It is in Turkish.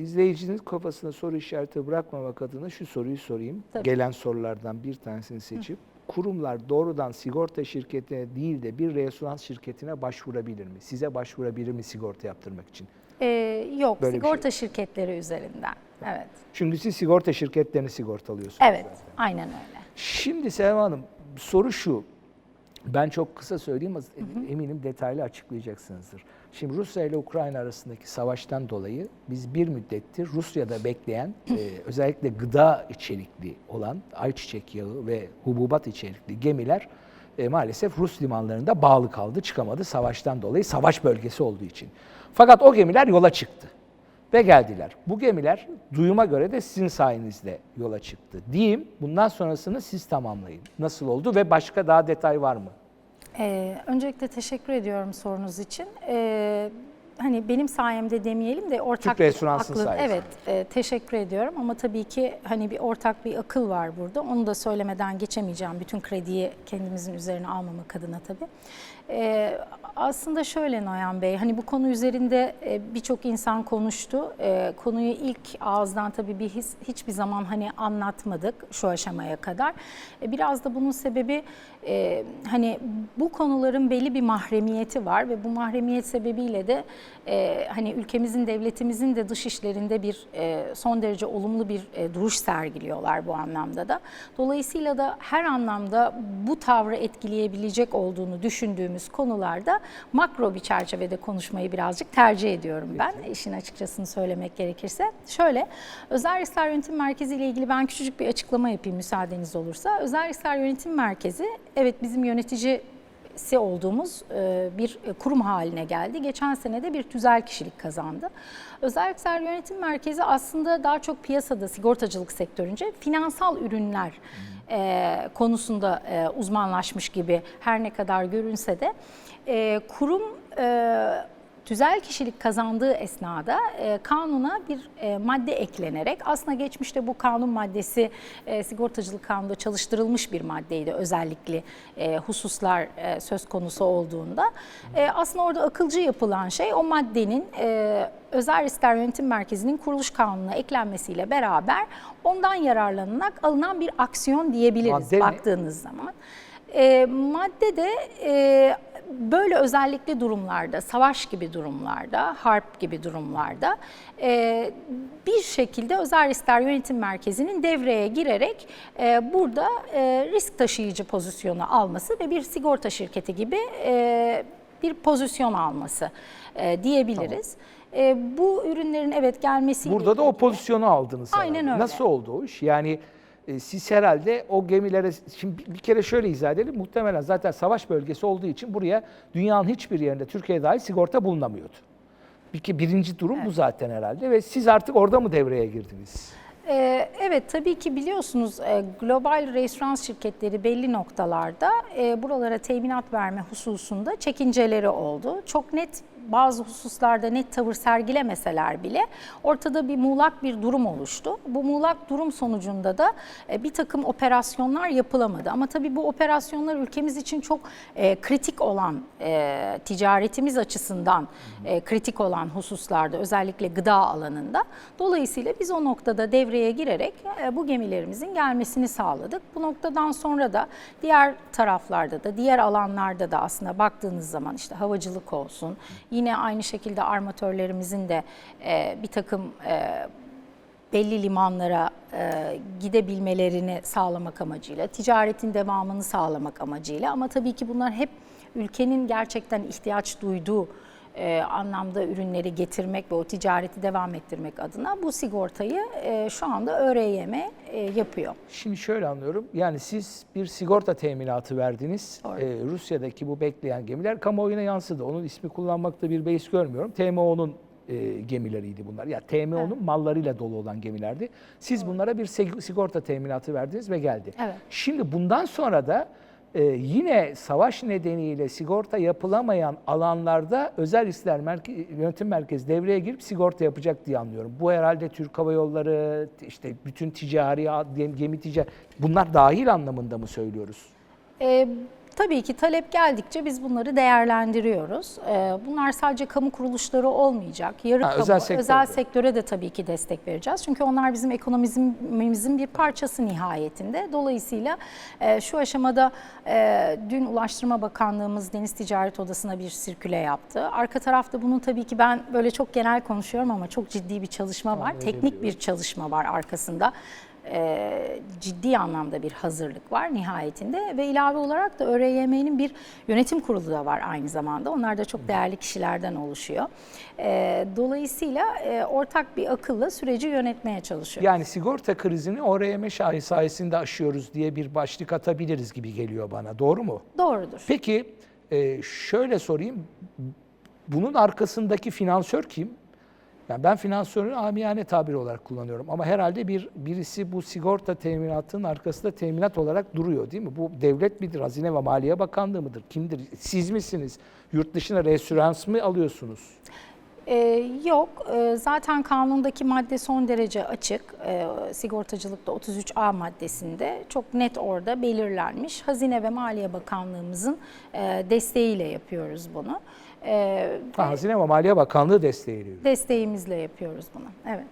izleyicinin kafasına soru işareti bırakmamak adına şu soruyu sorayım. Tabii. Gelen sorulardan bir tanesini seçip. Kurumlar doğrudan sigorta şirketine değil de bir resonans şirketine başvurabilir mi? Size başvurabilir mi sigorta yaptırmak için? Ee, yok, Böyle şey. sigorta şirketleri üzerinden. Evet. Çünkü siz sigorta şirketlerini sigortalıyorsunuz. Evet, aynen öyle. Şimdi Selma Hanım soru şu. Ben çok kısa söyleyeyim ama eminim detaylı açıklayacaksınızdır. Şimdi Rusya ile Ukrayna arasındaki savaştan dolayı biz bir müddettir Rusya'da bekleyen e, özellikle gıda içerikli olan ayçiçek yağı ve hububat içerikli gemiler e, maalesef Rus limanlarında bağlı kaldı, çıkamadı savaştan dolayı, savaş bölgesi olduğu için. Fakat o gemiler yola çıktı ve geldiler. Bu gemiler duyuma göre de sizin sayenizde yola çıktı. Diyeyim, bundan sonrasını siz tamamlayın. Nasıl oldu ve başka daha detay var mı? Ee, öncelikle teşekkür ediyorum sorunuz için. Ee, hani benim sayemde demeyelim de ortak Türk Restorans'ın aklı- sayesinde. Evet, e, teşekkür ediyorum ama tabii ki hani bir ortak bir akıl var burada. Onu da söylemeden geçemeyeceğim. Bütün krediyi kendimizin üzerine almamak adına tabii. Ee, aslında şöyle Noyan Bey, hani bu konu üzerinde e, birçok insan konuştu. E, konuyu ilk ağızdan tabii bir his, hiçbir zaman hani anlatmadık şu aşamaya kadar. E, biraz da bunun sebebi e, hani bu konuların belli bir mahremiyeti var ve bu mahremiyet sebebiyle de e, hani ülkemizin, devletimizin de dış işlerinde bir e, son derece olumlu bir e, duruş sergiliyorlar bu anlamda da. Dolayısıyla da her anlamda bu tavrı etkileyebilecek olduğunu düşündüğümüz konularda makro bir çerçevede konuşmayı birazcık tercih ediyorum ben. işin açıkçasını söylemek gerekirse. Şöyle, Özel Riskler Yönetim Merkezi ile ilgili ben küçücük bir açıklama yapayım müsaadeniz olursa. Özel Riskler Yönetim Merkezi, evet bizim yönetici si olduğumuz e, bir kurum haline geldi. Geçen sene de bir tüzel kişilik kazandı. Özel Riskler Yönetim Merkezi aslında daha çok piyasada sigortacılık sektörünce finansal ürünler e, konusunda e, uzmanlaşmış gibi her ne kadar görünse de e, kurum e, tüzel kişilik kazandığı esnada e, kanuna bir e, madde eklenerek aslında geçmişte bu kanun maddesi e, sigortacılık kanunda çalıştırılmış bir maddeydi özellikle e, hususlar e, söz konusu olduğunda. E, aslında orada akılcı yapılan şey o maddenin e, Özel Riskler Yönetim Merkezi'nin kuruluş kanununa eklenmesiyle beraber ondan yararlanarak alınan bir aksiyon diyebiliriz Madde baktığınız zaman. E, madde de e, böyle özellikle durumlarda, savaş gibi durumlarda, harp gibi durumlarda e, bir şekilde özel riskler yönetim merkezinin devreye girerek e, burada e, risk taşıyıcı pozisyonu alması ve bir sigorta şirketi gibi e, bir pozisyon alması e, diyebiliriz. E, bu ürünlerin evet gelmesiyle Burada da o pozisyonu aldınız. Aynen herhalde. öyle. Nasıl oldu o iş? Yani e, siz herhalde o gemilere, şimdi bir- kere şöyle izah edelim. Muhtemelen zaten savaş bölgesi olduğu için buraya dünyanın hiçbir yerinde Türkiye dahil sigorta bulunamıyordu. Bir birinci durum bu zaten herhalde ve siz artık orada mı devreye girdiniz? Ee, Evet tabii ki biliyorsunuz e, global referans şirketleri belli noktalarda e, buralara teminat verme hususunda çekinceleri oldu. Çok net bazı hususlarda net tavır sergilemeseler bile ortada bir muğlak bir durum oluştu. Bu muğlak durum sonucunda da e, bir takım operasyonlar yapılamadı. Ama tabii bu operasyonlar ülkemiz için çok e, kritik olan, e, ticaretimiz açısından kritik olan hususlarda özellikle gıda alanında. Dolayısıyla biz o noktada devreye girerek bu gemilerimizin gelmesini sağladık. Bu noktadan sonra da diğer taraflarda da, diğer alanlarda da aslında baktığınız zaman işte havacılık olsun, yine aynı şekilde armatörlerimizin de e, bir takım e, belli limanlara e, gidebilmelerini sağlamak amacıyla, ticaretin devamını sağlamak amacıyla. Ama tabii ki bunlar hep ülkenin gerçekten ihtiyaç duyduğu e, anlamda ürünleri getirmek ve o ticareti devam ettirmek adına bu sigortayı e, şu anda ÖRYM e, yapıyor. Şimdi şöyle anlıyorum. Yani siz bir sigorta teminatı verdiniz. Doğru. Ee, Rusya'daki bu bekleyen gemiler kamuoyuna yansıdı. Onun ismi kullanmakta bir beis görmüyorum. TMO'nun e, gemileriydi bunlar. Ya TMO'nun mallarıyla dolu olan gemilerdi. Siz bunlara bir sig- sigorta teminatı verdiniz ve geldi. Evet. Şimdi bundan sonra da e, yine savaş nedeniyle sigorta yapılamayan alanlarda özel riskler merke- yönetim merkezi devreye girip sigorta yapacak diye anlıyorum. Bu herhalde Türk Hava Yolları, işte bütün ticari, gemi ticari, bunlar dahil anlamında mı söylüyoruz? E, Tabii ki talep geldikçe biz bunları değerlendiriyoruz. Ee, Bunlar sadece kamu kuruluşları olmayacak. Yarı Ha, kamu, özel özel, sektörde. sektöre de tabii ki destek vereceğiz. Çünkü onlar bizim ekonomimizin bir parçası nihayetinde. Dolayısıyla e, şu aşamada e, dün Ulaştırma Bakanlığımız Deniz Ticaret Odası'na bir sirküle yaptı. Arka tarafta bunun tabii ki ben böyle çok genel konuşuyorum ama çok ciddi bir çalışma var. Teknik bir çalışma var arkasında e, ciddi anlamda bir hazırlık var nihayetinde ve ilave olarak da ÖRYM'nin bir yönetim kurulu da var aynı zamanda. Onlar da çok değerli kişilerden oluşuyor. E, dolayısıyla e, ortak bir akılla süreci yönetmeye çalışıyoruz. Yani sigorta krizini şahi sayesinde aşıyoruz diye bir başlık atabiliriz gibi geliyor bana. Doğru mu? Doğrudur. Peki e, şöyle sorayım. Bunun arkasındaki finansör kim? Yani ben finansörü amiyane tabir olarak kullanıyorum ama herhalde bir birisi bu sigorta teminatının arkasında teminat olarak duruyor değil mi? Bu devlet midir? Hazine ve Maliye Bakanlığı mıdır? Kimdir? Siz misiniz? Yurt dışına referans mı alıyorsunuz? Ee, yok, Ee, zaten kanundaki madde son derece açık. Ee, sigortacılıkta 33A maddesinde çok net orada belirlenmiş. Hazine ve Maliye Bakanlığımızın e, desteğiyle yapıyoruz bunu. Ee, Ha, Hazine ve Maliye Bakanlığı desteği veriyor. desteğimizle yapıyoruz bunu. Evet.